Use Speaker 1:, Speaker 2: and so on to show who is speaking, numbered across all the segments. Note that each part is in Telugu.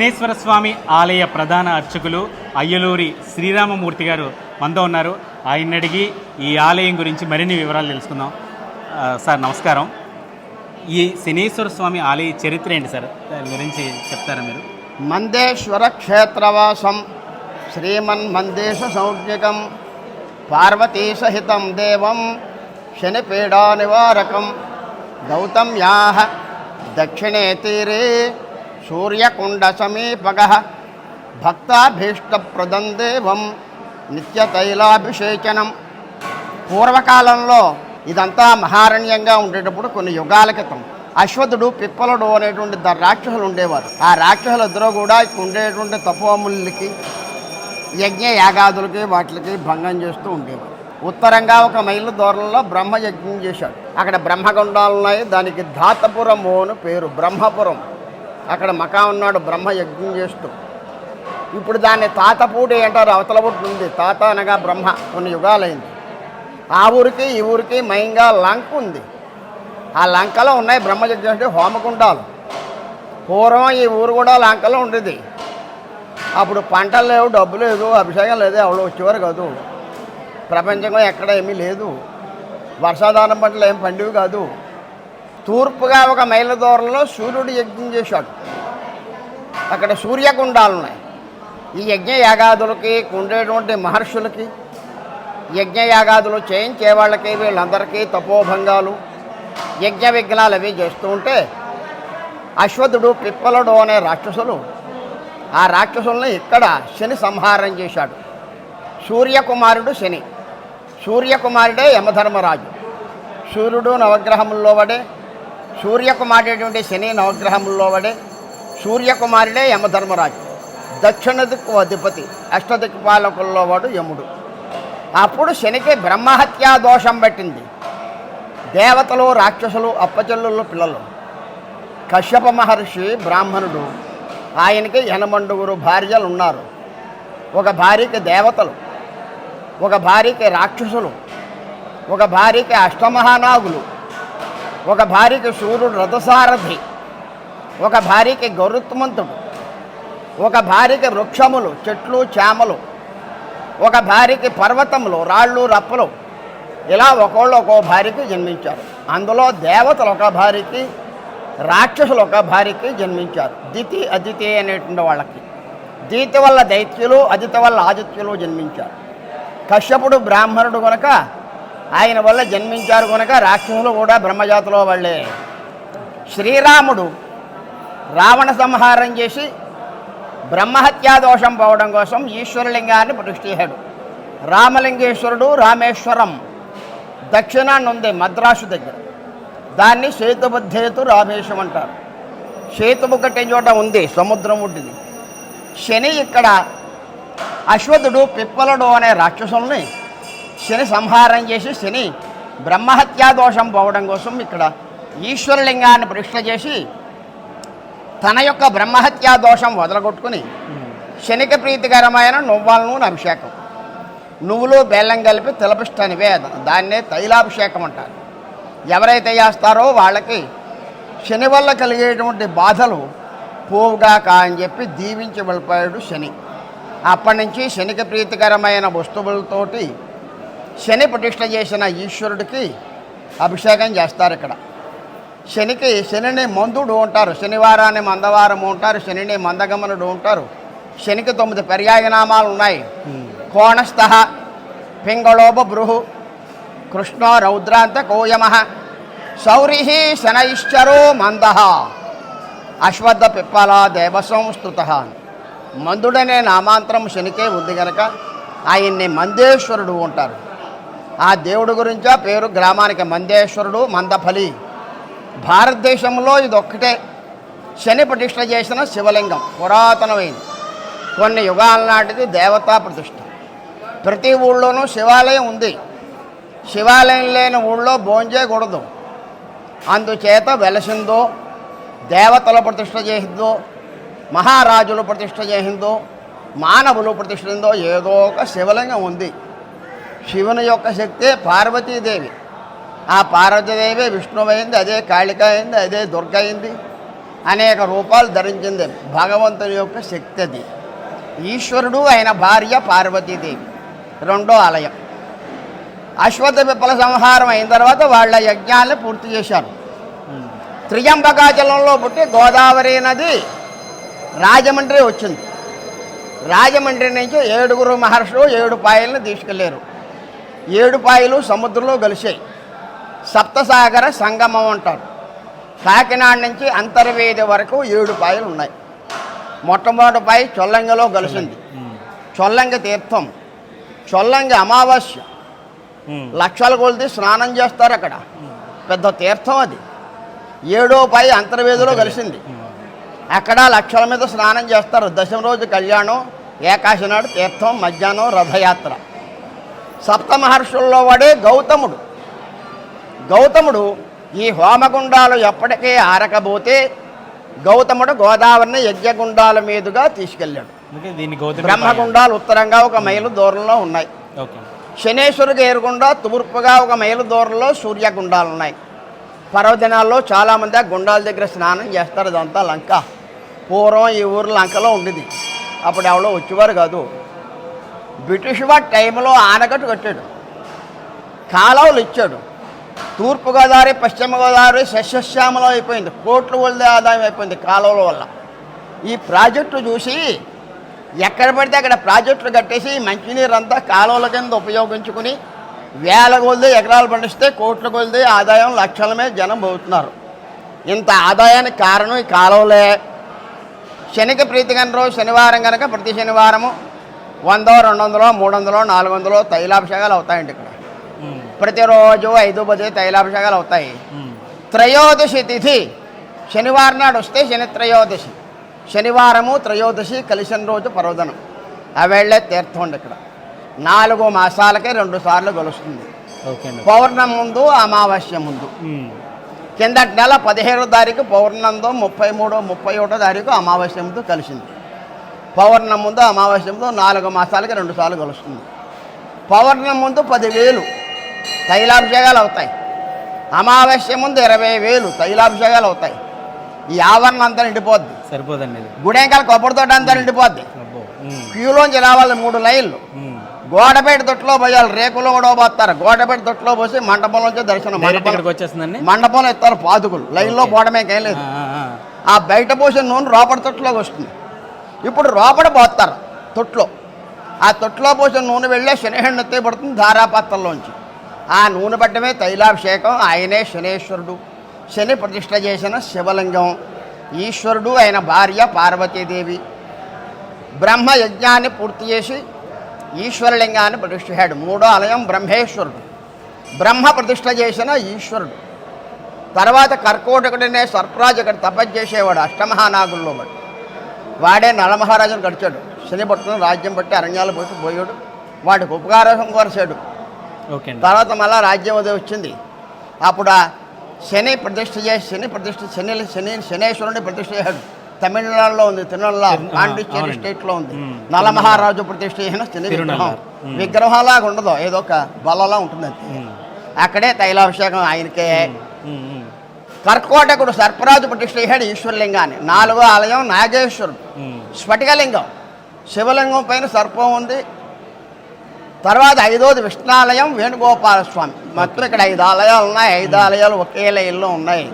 Speaker 1: శనేశ్వర స్వామి ఆలయ ప్రధాన అర్చకులు అయ్యలూరి శ్రీరామమూర్తి గారు మనతో ఉన్నారు. ఆయన అడిగి ఈ ఆలయం గురించి మరిన్ని వివరాలు తెలుసుకుందాం. సార్ నమస్కారం. ఈ శనేశ్వర స్వామి ఆలయ చరిత్ర ఏంటి సార్? దాని గురించి చెప్తారా మీరు?
Speaker 2: మందేశ్వర క్షేత్రవాసం శ్రీమన్ శ్రీమన్మందేశ పార్వతీ పార్వతీసహితం దేవం శనిపీడా నివారకం గౌతమ్యాహ దక్షిణే తీరే సూర్యకుండ సమీపగ భక్తాభీష్టప్రదం దేవం నిత్యతైలాభిషేచనం. పూర్వకాలంలో ఇదంతా మహారణ్యంగా ఉండేటప్పుడు కొన్ని యుగాల క్రితం. అశ్వథుడు పిప్పలుడు అనేటువంటి ద రాక్షసులు ఉండేవారు. ఆ రాక్షసుల ఇద్దరు కూడా ఉండేటువంటి తపోములకి యజ్ఞ యాగాదులకి వాటికి భంగం చేస్తూ ఉండేవారు. ఉత్తరంగా ఒక మైలు దూరంలో బ్రహ్మ యజ్ఞం చేశాడు అక్కడ బ్రహ్మగుండాలు ఉన్నాయి దానికి ధాతపురము అని పేరు. బ్రహ్మపురం. అక్కడ మకా ఉన్నాడు బ్రహ్మ యజ్ఞం చేస్తూ. ఇప్పుడు దాన్ని తాతపూడి అంటారు అవతల పుట్టి ఉంది. తాత అనగా బ్రహ్మ కొన్ని యుగాలైంది. ఆ ఊరికి ఈ ఊరికి మైంగా లంక ఉంది. ఆ లంకలో ఉన్నాయి బ్రహ్మయజ్ఞం అంటే హోమకుండాలు పూర్వం ఈ ఊరు కూడా లంకలో ఉండేది. అప్పుడు పంటలు లేవు డబ్బు లేదు అభిషేకం లేదు ఎవరు వచ్చేవారు కాదు. ప్రపంచంలో ఎక్కడ ఏమీ లేదు. వర్షాధారం పంటలు ఏం పండివి కాదు. తూర్పుగా ఒక మైళ్ళ దూరంలో సూర్యుడు యజ్ఞం చేశాడు. అక్కడ సూర్యకుండాలు ఉన్నాయి ఈ యజ్ఞ యాగాదులకి ఉండేటువంటి మహర్షులకి యజ్ఞయాగాదులు చేయించే వాళ్ళకి వీళ్ళందరికీ తపోభంగాలు యజ్ఞ విఘ్నాలు అవి చేస్తూ ఉంటే అశ్వథుడు పిప్పలుడు అనే రాక్షసులు ఆ రాక్షసుల్ని ఇక్కడ శని సంహారం చేశాడు. సూర్యకుమారుడు శని. సూర్యకుమారుడే యమధర్మరాజు. సూర్యుడు నవగ్రహముల్లో వడే సూర్యకుమారుడేటువంటి శని నవగ్రహముల్లో వడే సూర్యకుమారుడే యమధర్మరాజు. దక్షిణ దిక్కు అధిపతి అష్టదిక్పాలకుల్లో వాడు యముడు. అప్పుడు శనికి బ్రహ్మహత్యా దోషం పట్టింది. దేవతలు రాక్షసులు అప్పచెల్లుళ్ళు పిల్లలు. కశ్యప మహర్షి బ్రాహ్మణుడు ఆయనకి ఎనమండుగురు భార్యలు ఉన్నారు ఒక భార్యకి దేవతలు ఒక భార్యకి రాక్షసులు ఒక భార్యకి అష్టమహానాగులు ఒక భార్యకి సూర్యుడు రథసారథి ఒక భార్యకి గౌరత్మంతుడు ఒక భార్యకి వృక్షములు చెట్లు చేమలు ఒక భార్యకి పర్వతములు రాళ్ళు రప్పలు. ఇలా ఒకళ్ళు ఒక్కో భార్యకి జన్మించారు. అందులో దేవతలు ఒక భార్యకి రాక్షసులు ఒక భార్యకి జన్మించారు. దితి అదితి అనేటువంటి వాళ్ళకి. దీతి వల్ల దైత్యులు అదితి వల్ల ఆదిత్యులు జన్మించారు. కశ్యపుడు బ్రాహ్మణుడు కనుక ఆయన వల్ల జన్మించారు కనుక రాక్షసులు కూడా బ్రహ్మజాతిలో వాళ్ళే. శ్రీరాముడు రావణ సంహారం చేసి బ్రహ్మహత్యా దోషం పోవడం కోసం ఈశ్వరలింగాన్ని ప్రతిష్ఠించాడు రామలింగేశ్వరుడు రామేశ్వరం దక్షిణాన్ని ఉంది మద్రాసు దగ్గర. దాన్ని సేతుబద్ధేతు రామేశం అంటారు. సేతువు కట్టే చోట ఉంది సముద్రం ఉంటుంది శని ఇక్కడ అశ్వథుడు పిప్పలుడు అనే రాక్షసుల్ని శని సంహారం చేసి శని బ్రహ్మహత్యా దోషం పోవడం కోసం ఇక్కడ ఈశ్వరలింగాన్ని ప్రతిష్ఠ చేసి తన యొక్క బ్రహ్మహత్యా దోషం వదలగొట్టుకుని శనిక ప్రీతికరమైన నువ్వాల నూనె అభిషేకం. నువ్వులు బెల్లం కలిపి తిలపిష్ట నివేదన దాన్నే తైలాభిషేకం అంటారు. ఎవరైతే చేస్తారో వాళ్ళకి శని వల్ల కలిగేటువంటి బాధలు పోవుగాక అని చెప్పి దీవించి వెళ్ళిపోయాడు శని. అప్పటి నుంచి శనిక ప్రీతికరమైన వస్తువులతోటి శని ప్రతిష్ట చేసిన ఈశ్వరుడికి అభిషేకం చేస్తారు ఇక్కడ. శనికి శనిని మందుడు ఉంటారు. శనివారాన్ని మందవారము ఉంటారు. శనిని మందగమనుడు ఉంటారు. శనికి తొమ్మిది పర్యాయనామాలు ఉన్నాయి. కోణస్థ పింగళోభ బృహు కృష్ణ రౌద్రాంత కోయమ శౌరి శనైశ్చరో మంద అశ్వద్ధ పిప్పల దేవసంస్తృత మందుడనే నామాంతరం శనికే ఉంది గనక ఆయన్ని మందేశ్వరుడు ఉంటారు. ఆ దేవుడి గురించా పేరు గ్రామానికి మందేశ్వరుడు మందఫలి. భారతదేశంలో ఇది ఒక్కటే శని ప్రతిష్ఠ చేసిన శివలింగం పురాతనమైంది. కొన్ని యుగాల నాటిది దేవతా ప్రతిష్ఠ. ప్రతి ఊళ్ళోనూ శివాలయం ఉంది. శివాలయం లేని ఊళ్ళో భోంచేయకూడదు. అందుచేత వెలసిందో దేవతల ప్రతిష్ట చేసిందో మహారాజులు ప్రతిష్ట చేసిందో మానవులు ప్రతిష్ఠిందో ఏదో ఒక శివలింగం ఉంది. శివుని యొక్క శక్తే పార్వతీదేవి. ఆ పార్వతీదేవి విష్ణువైంది అదే కాళిక అయింది అదే దుర్గ అయింది అనేక రూపాలు ధరించింది. భగవంతుని యొక్క శక్తి అది ఈశ్వరుడు ఆయన భార్య పార్వతీదేవి. రెండో ఆలయం. అశ్వత్థ విప్లవ సంహారం అయిన తర్వాత వాళ్ళ యజ్ఞాలను పూర్తి చేశారు. త్రియంబకాచలంలో పుట్టి గోదావరి నది రాజమండ్రి వచ్చింది. రాజమండ్రి నుంచి ఏడుగురు మహర్షులు ఏడు పాయలను తీసుకెళ్ళారు ఏడు పాయలు సముద్రంలో కలిసాయి సప్తసాగర సంగమం అంటారు. కాకినాడ నుంచి అంతర్వేది వరకు ఏడు పాయలు ఉన్నాయి. మొట్టమొదటి పాయ చొల్లంగిలో కలిసింది చొల్లంగి. తీర్థం. చొల్లంగి అమావాస్య. లక్షల కొలిది స్నానం చేస్తారు అక్కడ. పెద్ద తీర్థం అది. ఏడో పై అంతర్వేదిలో కలిసింది అక్కడ లక్షల మీద స్నానం చేస్తారు. దశమ రోజు కళ్యాణం ఏకాశి నాడు తీర్థం మధ్యాహ్నం రథయాత్ర. సప్త మహర్షుల్లో వాడే గౌతముడు. గౌతముడు ఈ హోమగుండాలు ఎప్పటికీ ఆరకపోతే గౌతముడు గోదావరిని యజ్ఞగుండాల మీదుగా తీసుకెళ్ళాడు. బ్రహ్మగుండాలు ఉత్తరంగా ఒక మైలు దూరంలో ఉన్నాయి.
Speaker 1: ఓకే.
Speaker 2: శనేశ్వరికి ఏరుగుండా తూర్పుగా ఒక మైలు దూరంలో సూర్యగుండాలు ఉన్నాయి. పర్వదినాల్లో చాలామంది ఆ గుండాల దగ్గర స్నానం చేస్తారు ఇదంతా లంక. పూర్వం ఈ ఊరు లంకలో ఉండేది. అప్పుడు ఎవరో వచ్చేవారు కాదు. బ్రిటిష్ వాడి టైంలో ఆనకట్టు కట్టాడు కాలువలు ఇచ్చాడు. తూర్పుగోదావరి పశ్చిమగోదావరి పశ్చిమ గోదావరి సస్యశ్యామలం అయిపోయింది. కోట్ల వల్ల ఆదాయం అయిపోయింది కాలువల వల్ల. ఈ ప్రాజెక్టు చూసి ఎక్కడ పడితే అక్కడ ప్రాజెక్టులు కట్టేసి మంచినీరు అంతా కాలువల కింద ఉపయోగించుకుని వేల కొలిది ఎకరాలు పండిస్తే కోట్ల కొలిది ఆదాయం లక్షల మీద జనం పోతున్నారు. ఇంత ఆదాయానికి కారణం ఈ కాలువలే. శనికి ప్రీతిగన రోజు శనివారం కనుక ప్రతి శనివారము వందో రెండు వందలో మూడు వందలో నాలుగు వందలో తైలాభిషేకాలు అవుతాయండి ఇక్కడ. ప్రతిరోజు ఐదు పది తైలాభిషేకాలు అవుతాయి. త్రయోదశి తిథి శనివారం నాడు వస్తే శని త్రయోదశి. శనివారము త్రయోదశి కలిసిన రోజు పర్వదనం. అవేళ్ళే తీర్థం ఉంది ఇక్కడ. నాలుగు మాసాలకే రెండు సార్లు గెలుస్తుంది. పౌర్ణం ముందు అమావాస్య ముందు. కిందటి నెల పదిహేడో తారీఖు పౌర్ణంతో ముప్పై మూడో ముప్పై ఒకటో తారీఖు అమావాస్య ముందు కలిసింది. పౌర్ణం ముందు అమావాస్య ముందు నాలుగు మాసాలకి రెండు సార్లు కలుస్తుంది. పౌర్ణం ముందు పదివేలు తైలాభిషేకాలు అవుతాయి. అమావాస్య ముందు ఇరవై వేలు తైలాభిషేకాలు అవుతాయి. ఈ ఆవరణ అంతా నిండిపోద్ది.
Speaker 1: సరిపోదండి
Speaker 2: గుడేంకాల కొబ్బరి తోట అంతా నిండిపోద్ది. క్యూలోంచి రావాలి మూడు లైన్లు. గోడపేట తొట్టులో పోయాలి. రేకులో కూడా పోతారు గోడపేట తొట్టులో పోసి మండపంలోంచి దర్శనం
Speaker 1: వచ్చేస్తుందండి?
Speaker 2: మండపంలో ఎత్తారు పాదుకులు. లైన్లో పోవడమే లేదు.
Speaker 1: ఆ
Speaker 2: బయట పోసిన నూనె రోపడ తొట్టులోకి వస్తుంది. ఇప్పుడు రోపడ పోస్తారు తొట్లో. ఆ తొట్లో పోసిన నూనె వెళ్ళే శనిహండి పడుతుంది ధారాపాత్రలోంచి. ఆ నూనె పట్టమే తైలాభిషేకం ఆయనే శనేశ్వరుడు. శని ప్రతిష్ట చేసిన శివలింగం. ఈశ్వరుడు ఆయన భార్య పార్వతీదేవి. బ్రహ్మ యజ్ఞాన్ని పూర్తి చేసి ఈశ్వరలింగాన్ని ప్రతిష్ఠాడు మూడో ఆలయం బ్రహ్మేశ్వరుడు. బ్రహ్మ ప్రతిష్ఠ చేసిన ఈశ్వరుడు. తర్వాత కర్కోటకుడనే సర్పరాజు ఇక్కడ తపస్సు చేసేవాడు అష్టమహానాగుల్లో వాడు. వాడే నలమహారాజును గడిచాడు శని పట్టుకుని రాజ్యం బట్టి అరణ్యాలు పోయి పోయాడు. వాడికి ఉపకారం కోరసాడు.
Speaker 1: ఓకే
Speaker 2: తర్వాత మళ్ళా రాజ్యం అది వచ్చింది. అప్పుడు ఆ శని ప్రతిష్ఠ చేసి శని ప్రతిష్ఠ శని శని శనేశ్వరుని ప్రతిష్ఠ చేశాడు. తమిళనాడులో ఉంది తిరునల్ల పాండిచ్చేరి. స్టేట్లో ఉంది. నలమహారాజు ప్రతిష్ఠ చేసిన శని. విగ్రహం. విగ్రహంలాగా ఉండదు ఏదో ఒక బలలా ఉంటుంది అక్కడే తైలాభిషేకం ఆయనకే. కర్కోటకుడు సర్పరాజు ప్రతిష్ఠ చేశాడు ఈశ్వరలింగాన్ని. నాలుగో ఆలయం నాగేశ్వరుడు. స్ఫటికలింగం. శివలింగం పైన సర్పం ఉంది. తర్వాత ఐదోది విష్ణాలయం వేణుగోపాల స్వామి మొత్తం ఇక్కడ ఐదు ఆలయాలు ఉన్నాయి. ఐదు ఆలయాలు ఒకే లైన్లో ఉన్నాయి.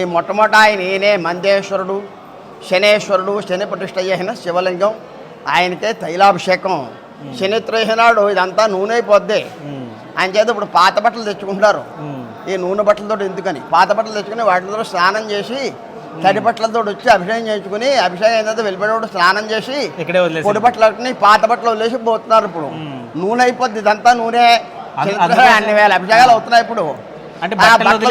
Speaker 2: ఈ మొట్టమొదట ఆయన ఈయనే మందేశ్వరుడు శనేశ్వరుడు శని ప్రతిష్ఠ చేసిన శివలింగం. ఆయనకే తైలాభిషేకం. శని త్రయనాడు ఇదంతా నూనె అయిపోద్ది. ఆయన చేత ఇప్పుడు పాత బట్టలు తెచ్చుకుంటున్నారు.
Speaker 1: ఉమ్.
Speaker 2: ఈ నూనె బట్టలతో ఎందుకని? పాత బట్టలు తెచ్చుకుని వాటితో స్నానం చేసి తడి బట్టలతో వచ్చి అభిషేకం చేయించుకుని అభిషేకం అయిన తర్వాత వెళ్ళిపోయేవాడు స్నానం చేసి పొడి బట్టలు కట్టుకుని పాత బట్టలు వదిలేసి పోతున్నారు ఇప్పుడు. నూనె అయిపోద్ది ఇదంతా నూనె అన్ని వేల అభిషేకాలు అవుతున్నాయి ఇప్పుడు.
Speaker 1: అంటే
Speaker 2: బట్టలతో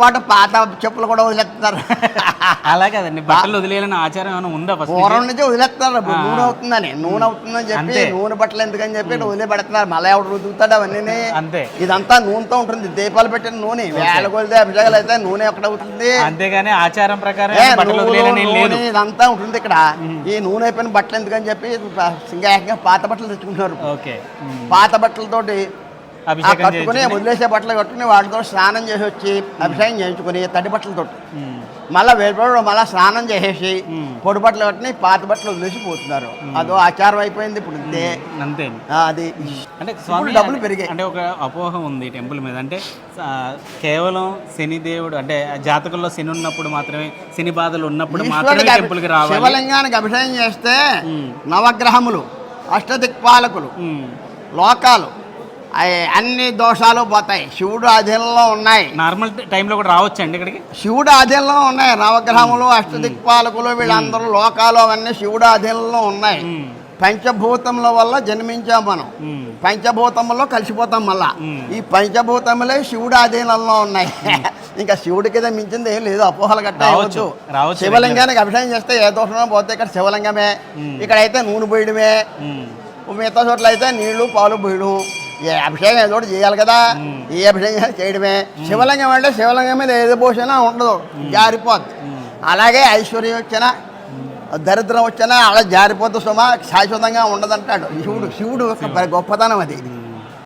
Speaker 2: పాటు పాత చెప్పులు కూడా వదిలేస్తున్నారు.
Speaker 1: అలా కదండి. బట్టలు వదిలేయాలని ఆచారం ఏమైనా ఉందా
Speaker 2: పూర్వం నుంచి వదిలేస్తున్నారు. నూనె అవుతుందని. నూనె అవుతుందని చెప్పి. నూనె బట్టలు ఎందుకని చెప్పి వదిలే పెడుతున్నారు. మళ్ళీ ఎవడు రుద్దుతాడు అవన్నీ
Speaker 1: అంతే.
Speaker 2: ఇదంతా నూనెతో ఉంటుంది. దీపాలు పెట్టిన నూనె. వేల కొలితే అభిషేకాలు అయితే నూనె ఒకటి అవుతుంది?
Speaker 1: అంతేగాని ఆచారం ప్రకారం
Speaker 2: నూనె ఇదంతా ఉంటుంది ఇక్కడ. ఈ నూనె అయిపోయిన బట్టలు ఎందుకని చెప్పి ఇంకా పాత బట్టలు తెచ్చుకుంటున్నారు. పాత బట్టలతోటి కట్టుకుని? వదిలేసే బట్టలు కట్టుకుని వాటితో స్నానం చేసి వచ్చి అభిషేకం చేయించుకుని తడి బట్టలతో మళ్ళీ వెళ్ళిపోవడం మళ్ళీ స్నానం చేసేసి. పొడి బట్టలు కట్టుకుని పాత బట్టలు వదిలేసి పోతున్నారు. అదో ఆచారం అయిపోయింది ఇప్పుడు అంతే.
Speaker 1: అంతే.
Speaker 2: అది.
Speaker 1: అంటే స్వామి
Speaker 2: డబ్బులు పెరిగాయి.
Speaker 1: అంటే ఒక అపోహ ఉంది టెంపుల్ మీద. అంటే కేవలం శని దేవుడు అంటే జాతకంలో శని ఉన్నప్పుడు మాత్రమే శని బాధలు ఉన్నప్పుడు మాత్రమే టెంపుల్కి రావాలి.
Speaker 2: శివలింగానికి అభిషేకం చేస్తే. నవగ్రహములు అష్టదిక్పాలకులు లోకాలు అన్ని దోషాలు పోతాయి. శివుడు అధీనంలో ఉన్నాయి.
Speaker 1: నార్మల్ టైంలో కూడా రావచ్చు అండి ఇక్కడికి?
Speaker 2: శివుడు అధీనంలో ఉన్నాయి. నవగ్రహములు అష్టదిక్పాలకులు వీళ్ళందరూ లోకాలు అవన్నీ శివుడు అధీనంలో ఉన్నాయి. పంచభూతముల వల్ల జన్మించాం మనం. పంచభూతములో కలిసిపోతాం మళ్ళా. ఈ పంచభూతములే శివుడు అధీనంలో ఉన్నాయి. ఇంకా శివుడి కింద మించింది ఏం లేదు. అపోహలు
Speaker 1: రావచ్చు.
Speaker 2: శివలింగానికి అభిషేకం చేస్తే ఏ దోషమో పోతే ఇక్కడ శివలింగమే. ఇక్కడైతే నూనె పోయడమే. మిగతా చోట్ల అయితే నీళ్ళు పాలు పోయడం. ఏ అభిషేకం ఏదో చేయాలి కదా. ఏ అభిషేకం చేయడమే. శివలింగం అంటే శివలింగం మీద ఏది పోసినా ఉండదు. జారిపోద్ది. అలాగే ఐశ్వర్యం వచ్చినా దరిద్రం వచ్చినా అలా జారిపోతూ సుమా శాశ్వతంగా ఉండదంటాడు. శివుడు శివుడు. గొప్పతనం అది.